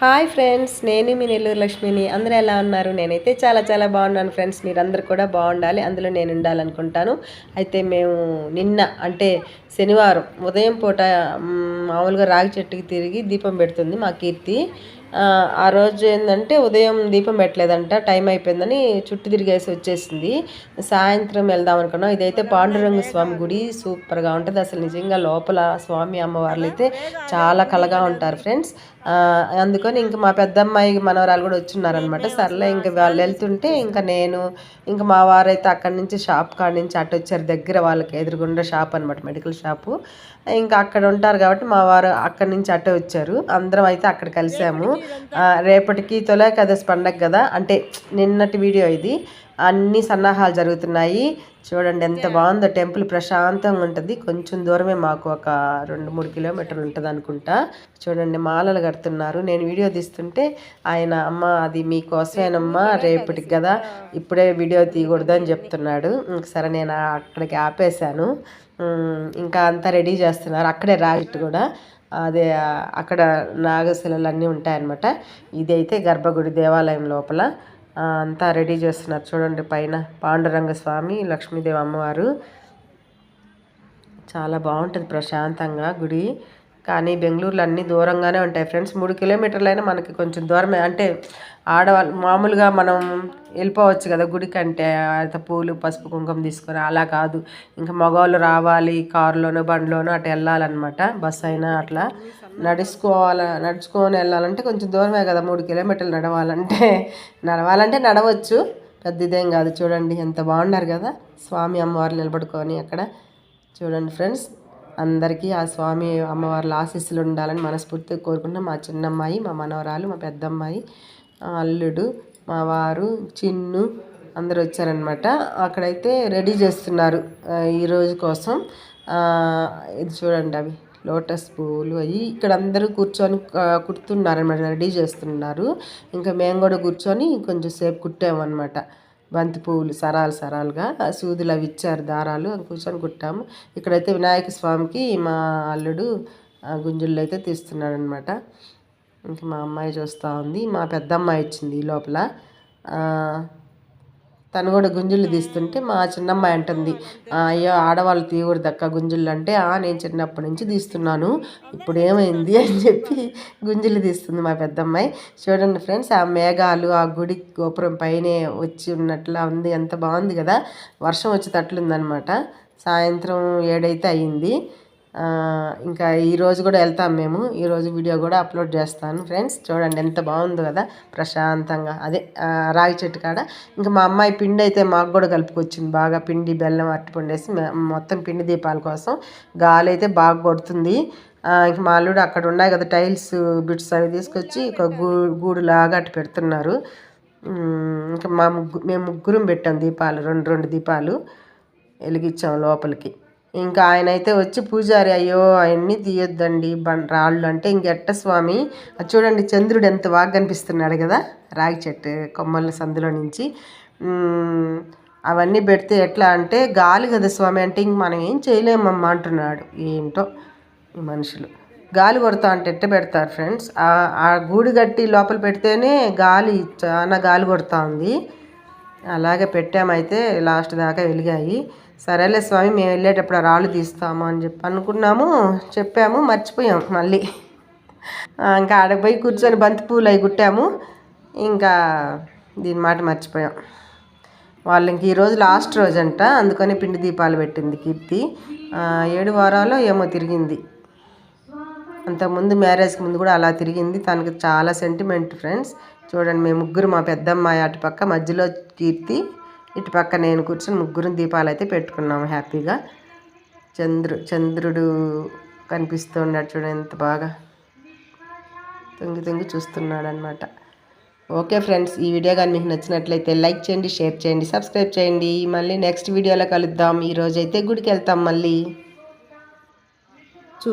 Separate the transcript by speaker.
Speaker 1: Hi friends నేను మీ నెల్లూరు లక్ష్మిని. అందరూ ఎలా ఉన్నారు? నేనైతే చాలా చాలా బాగున్నాను ఫ్రెండ్స్. మీరందరూ కూడా బాగుండాలి. అందులో నేను ఉండాలనుకుంటాను. అయితే మేము నిన్న అంటే శనివారం ఉదయం పూట మామూలుగా రాగి చెట్టుకి తిరిగి దీపం పెడుతుంది మా కీర్తి. ఆ రోజు ఏంటంటే ఉదయం దీపం పెట్టలేదంట. టైం అయిపోయిందని చుట్టూ తిరిగేసి వచ్చేసింది. సాయంత్రం వెళ్దాం అనుకున్నాం. ఇదైతే పాండురంగ స్వామి గుడి. సూపర్గా ఉంటుంది. అసలు నిజంగా లోపల స్వామి అమ్మవార్లు అయితే చాలా కలగా ఉంటారు ఫ్రెండ్స్. అందుకని ఇంక మా పెద్దమ్మాయి మనవరాలు కూడా వచ్చిన్నారనమాట సర్లే ఇంక వాళ్ళు వెళ్తుంటే ఇంకా నేను ఇంకా మా వారైతే అక్కడి నుంచి షాప్ కాడి నుంచి అటు వచ్చారు. దగ్గర వాళ్ళకి ఎదురుగుండా షాప్ అనమాట మెడికల్ షాపు. ఇంకా అక్కడ ఉంటారు కాబట్టి మా వారు అక్కడి నుంచి అటే వచ్చారు. అందరం అయితే అక్కడ కలిసాము. రేపటికి తొలకదశ పండగ కదా. అంటే నిన్నటి వీడియో ఇది. అన్ని సన్నాహాలు జరుగుతున్నాయి. చూడండి ఎంత బాగుందో టెంపుల్ ప్రశాంతంగా ఉంటుంది. కొంచెం దూరమే మాకు ఒక రెండు మూడు కిలోమీటర్లు ఉంటుంది అనుకుంటా. చూడండి మాలలు కడుతున్నారు. నేను వీడియో తీస్తుంటే ఆయన అమ్మ అది మీకోసమేనమ్మా రేపటికి కదా ఇప్పుడే వీడియో తీయకూడదు అని చెప్తున్నాడు సరే నేను అక్కడికి ఆపేశాను. ఇంకా అంతా రెడీ చేస్తున్నారు. అక్కడే రాగిట్టు కూడా. అదే అక్కడ నాగశిలలు అన్నీ ఉంటాయన్నమాట. ఇదైతే గర్భగుడి దేవాలయం లోపల. అంతా రెడీ చేస్తున్నారు. చూడండి పైన పాండురంగ స్వామి లక్ష్మీదేవి అమ్మవారు. చాలా బాగుంటుంది ప్రశాంతంగా గుడి. కానీ బెంగళూరులో అన్నీ దూరంగానే ఉంటాయి ఫ్రెండ్స్. మూడు కిలోమీటర్లైనా మనకి కొంచెం దూరమే. అంటే ఆడవాళ్ళు మామూలుగా మనం వెళ్ళిపోవచ్చు కదా గుడికి అంటే పూలు పసుపు కుంకుమ తీసుకొని అలా కాదు. ఇంకా మగవాళ్ళు రావాలి కారులోనో బండిలోనో అటు వెళ్ళాలన్నమాట. బస్ అయినా అట్లా నడుచుకోవాల నడుచుకొని వెళ్ళాలంటే కొంచెం దూరమే కదా. మూడు కిలోమీటర్లు నడవాలంటే నడవాలంటే నడవచ్చు. పెద్ద ఇదేం కాదు. చూడండి ఎంత బాగున్నారు కదా. స్వామి అమ్మవారు నిలబడుకొని అక్కడ. చూడండి ఫ్రెండ్స్. అందరికీ ఆ స్వామి అమ్మవార్ల ఆశీస్సులు ఉండాలని మనస్ఫూర్తిగా కోరుకుంటున్నాం. మా చిన్నమ్మాయి మా మనవరాలు మా పెద్దమ్మాయి అల్లుడు మా వారు చిన్ను అందరు వచ్చారనమాట అక్కడైతే రెడీ చేస్తున్నారు ఈరోజు కోసం. ఇది చూడండి అవి లోటస్ పువ్వులు అవి ఇక్కడ అందరూ కూర్చొని కుడుతున్నారనమాట రెడీ చేస్తున్నారు. ఇంకా మేము కూడా కూర్చొని కొంచెం సేపు కుట్టామన్నమాట. బంతి పువ్వులు సరాలు సరాలుగా సూదులు అవి ఇచ్చారు దారాలు కూర్చొని కుట్టాము. ఇక్కడైతే వినాయక స్వామికి మా అల్లుడు గుంజుళ్ళు అయితే తీస్తున్నాడు అనమాట ఇంకా మా అమ్మాయి చూస్తూ ఉంది. మా పెద్దమ్మాయి ఇచ్చింది ఈ లోపల. తను కూడా గుంజులు తీస్తుంటే మా చిన్నమ్మాయి అంటుంది అయ్యో ఆడవాళ్ళు తీయకూడదు అక్క గుంజులు అంటే నేను చిన్నప్పటి నుంచి తీస్తున్నాను ఇప్పుడు ఏమైంది? అని చెప్పి గుంజులు తీస్తుంది మా పెద్దమ్మాయి. చూడండి ఫ్రెండ్స్ ఆ మేఘాలు ఆ గుడి గోపురం పైనే వచ్చి ఉన్నట్లా ఉంది ఎంత బాగుంది కదా. వర్షం వచ్చేటట్లుందనమాట సాయంత్రం ఏడైతే అయ్యింది ఇంకా ఈరోజు కూడా వెళ్తాం మేము. ఈరోజు వీడియో కూడా అప్లోడ్ చేస్తాను ఫ్రెండ్స్. చూడండి ఎంత బాగుందో కదా ప్రశాంతంగా. అదే రాగి చెట్టు కాడ. ఇంకా మా అమ్మాయి పిండి అయితే మాకు కూడా కలుపుకొచ్చింది బాగా. పిండి బెల్లం అరటిపండేసి మొత్తం పిండి దీపాల కోసం. గాలి అయితే బాగా కొడుతుంది. ఇంక మా అల్లుడు అక్కడ ఉన్నాయి కదా టైల్స్ బిట్స్ అవి తీసుకొచ్చి ఒక గూ గూడు లాగా అటు పెడుతున్నారు. ఇంకా మా ముగ్గు మేము ముగ్గురం పెట్టాం దీపాలు రెండు రెండు దీపాలు వెలిగించాం లోపలికి. ఇంకా ఆయన అయితే వచ్చి పూజారి అయ్యో అవన్నీ తీయొద్దండి రాళ్ళు అంటే ఇంకెట్ట స్వామి చూడండి చంద్రుడు ఎంత బాగా కనిపిస్తున్నాడు కదా రాగి చెట్టు కొమ్మల సందులో నుంచి. అవన్నీ పెడితే ఎట్లా అంటే గాలి కదా స్వామి అంటే ఇంక మనం ఏం చేయలేమమ్మా అంటున్నాడు. ఏంటో ఈ మనుషులు. గాలి కొడతా అంటే ఎట్ట పెడతారు ఫ్రెండ్స్? ఆ గూడు కట్టి లోపల పెడితేనే గాలి చాలా గాలి కొడతా ఉంది. అలాగే పెట్టామైతే లాస్ట్ దాకా వెలిగాయి. సరేలే స్వామి మేము వెళ్ళేటప్పుడు రాళ్ళు తీస్తాము అని చెప్పి అనుకున్నాము. చెప్పాము మర్చిపోయాం మళ్ళీ. ఇంకా ఆడకు పోయి కూర్చొని బంతి పూలు అవి కుట్టాము. ఇంకా దీని మాట మర్చిపోయాం. వాళ్ళు ఇంక ఈరోజు లాస్ట్ రోజు అంట అందుకని పిండి దీపాలు పెట్టింది కీర్తి. ఏడు వారాలు ఏమో తిరిగింది. అంతకుముందు మ్యారేజ్కి ముందు కూడా అలా తిరిగింది. తనకి చాలా సెంటిమెంట్ ఫ్రెండ్స్ చూడండి మేము ముగ్గురు మా పెద్దమ్మాయి అటుపక్క మధ్యలో కీర్తి. ఇటు పక్క నేను కూర్చొని ముగ్గురు దీపాలు అయితే పెట్టుకున్నాం హ్యాపీగా. చంద్రు చంద్రుడు కనిపిస్తున్నాడు చూడండి ఎంత బాగా. తొంగి తొంగి చూస్తున్నాడు అనమాట ఓకే ఫ్రెండ్స్ ఈ వీడియో కానీ మీకు నచ్చినట్లయితే లైక్ చేయండి షేర్ చేయండి సబ్స్క్రైబ్ చేయండి. మళ్ళీ నెక్స్ట్ వీడియోలో కలుద్దాం. ఈరోజైతే గుడికి వెళ్తాం మళ్ళీ. చూ